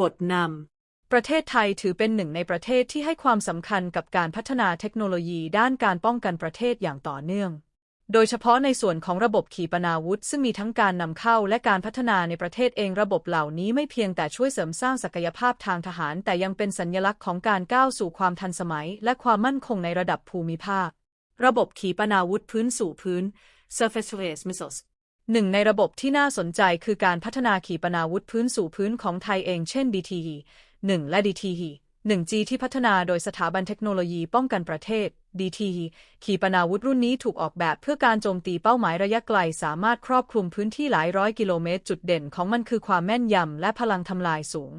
บทนำ ประเทศไทยถือเป็นหนึ่งในประเทศที่ให้ความสำคัญกับการพัฒนาเทคโนโลยีด้านการป้องกันประเทศอย่างต่อเนื่อง โดยเฉพาะในส่วนของระบบขีปนาวุธ ซึ่งมีทั้งการนำเข้าและการพัฒนาในประเทศเองระบบเหล่านี้ไม่เพียงแต่ช่วยเสริมสร้างศักยภาพทางทหาร แต่ยังเป็นสัญลักษณ์ของการก้าวสู่ความทันสมัย และความมั่นคงในระดับภูมิภาค ระบบขีปนาวุธพื้นสู่พื้น surface to air missiles หนึ่งในระบบที่น่าสนใจคือการพัฒนาขีปนาวุธพื้นสู่พื้นของไทยเองเช่น DTE 1 และ DTE 1G ที่พัฒนาโดยสถาบันเทคโนโลยีป้องกันประเทศ DTE ขีปนาวุธรุ่นนี้ถูกออกแบบเพื่อการโจมตีเป้าหมายระยะไกล สามารถครอบคลุมพื้นที่หลายร้อยกิโลเมตร จุดเด่นของมันคือความแม่นยำและพลังทำลายสูง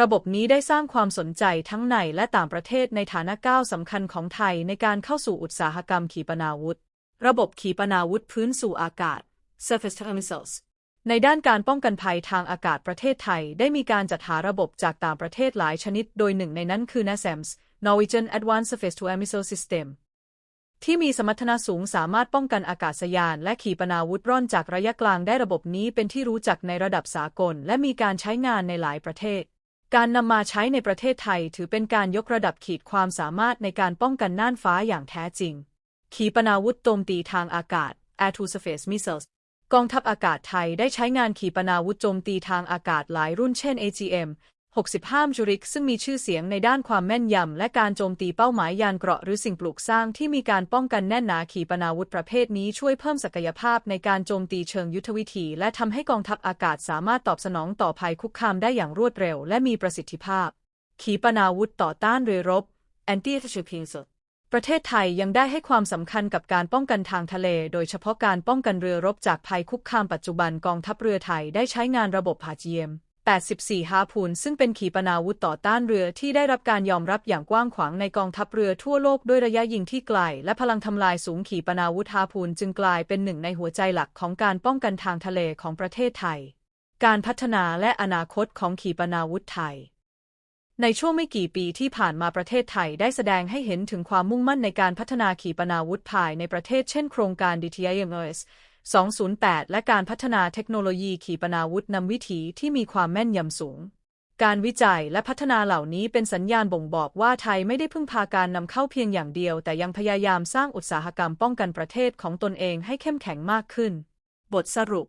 ระบบนี้ได้สร้างความสนใจทั้งในและต่างประเทศในฐานะก้าวสำคัญของไทยในการเข้าสู่อุตสาหกรรมขีปนาวุธ ระบบขีปนาวุธพื้นสู่อากาศ surface to missiles ในด้านการป้องกันภัยทางอากาศประเทศไทย ได้มีการจัดหาระบบจากต่างประเทศหลายชนิด โดยหนึ่งในนั้นคือ NASAMS Norwegian Advanced Surface to Air Missile System ที่มีสมรรถนะสูงสามารถป้องกันอากาศยาน และขีปนาวุธร่อนจากระยะกลางได้ระบบนี้เป็นที่รู้จักในระดับสากล และมีการใช้งานในหลายประเทศ การนำมาใช้ในประเทศไทยถือเป็นการยกระดับขีดความสามารถในการป้องกันน่านฟ้าอย่างแท้จริง ขีปนาวุธโจมตีทางอากาศ Air to Surface Missiles กองทัพอากาศไทยได้ใช้งานขีปนาวุธโจมตีทางอากาศหลายรุ่นเช่น AGM 65จุริกซึ่งมีชื่อเสียงในด้านความแม่นยำและการโจมตีเป้าหมายยานเกราะหรือสิ่งปลูกสร้างที่มีการป้องกันแน่นหนาขีปนาวุธประเภทนี้ช่วยเพิ่มศักยภาพในการโจมตีเชิงยุทธวิธี และทำให้กองทัพอากาศสามารถตอบสนองต่อภัยคุกคามได้อย่างรวดเร็วและมีประสิทธิภาพ ขีปนาวุธต่อต้านเรือรบ Anti-ship missiles ประเทศไทยยังได้ให้ความสำคัญกับการป้องกันทางทะเล โดยเฉพาะการป้องกันเรือรบจากภัยคุกคามปัจจุบันกองทัพเรือไทยได้ใช้งานระบบผาเจียม 84ฮาพูนซึ่งเป็นขีปนาวุธต่อต้านเรือที่ได้รับการยอมรับอย่างกว้างขวางในกองทัพเรือทั่วโลกด้วยระยะยิงที่ไกล และพลังทำลายสูงขีปนาวุธฮาพูนจึงกลายเป็นหนึ่งในหัวใจหลักของการป้องกันทางทะเลของประเทศไทย การพัฒนาและอนาคตของขีปนาวุธไทย ในช่วงไม่กี่ปีที่ผ่านมาประเทศไทยได้แสดงให้เห็นถึงความมุ่งมั่นในการพัฒนาขีปนาวุธภายในประเทศเช่นโครงการ DTIMS 208 และการพัฒนาเทคโนโลยีขีปนาวุธนำวิถีที่มีความแม่นยำสูง การวิจัยและพัฒนาเหล่านี้เป็นสัญญาณบ่งบอกว่าไทยไม่ได้พึ่งพาการนำเข้าเพียงอย่างเดียว แต่ยังพยายามสร้างอุตสาหกรรมป้องกันประเทศของตนเองให้เข้มแข็งมากขึ้น บทสรุป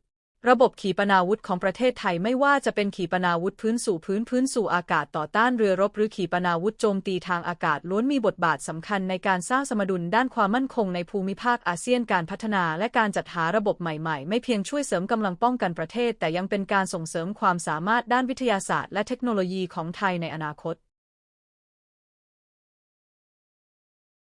ระบบขีปนาวุธของประเทศไทยไม่ว่าจะเป็นขีปนาวุธพื้นสู่พื้นพื้นสู่อากาศต่อต้านเรือรบหรือขีปนาวุธโจมตีทางอากาศล้วนมีบทบาทสำคัญในการสร้างสมดุลด้านความมั่นคงในภูมิภาคอาเซียนการพัฒนาและการจัดหาระบบใหม่ๆ ไม่เพียงช่วยเสริมกำลังป้องกันประเทศ แต่ยังเป็นการส่งเสริมความสามารถด้านวิทยาศาสตร์และเทคโนโลยีของไทยในอนาคต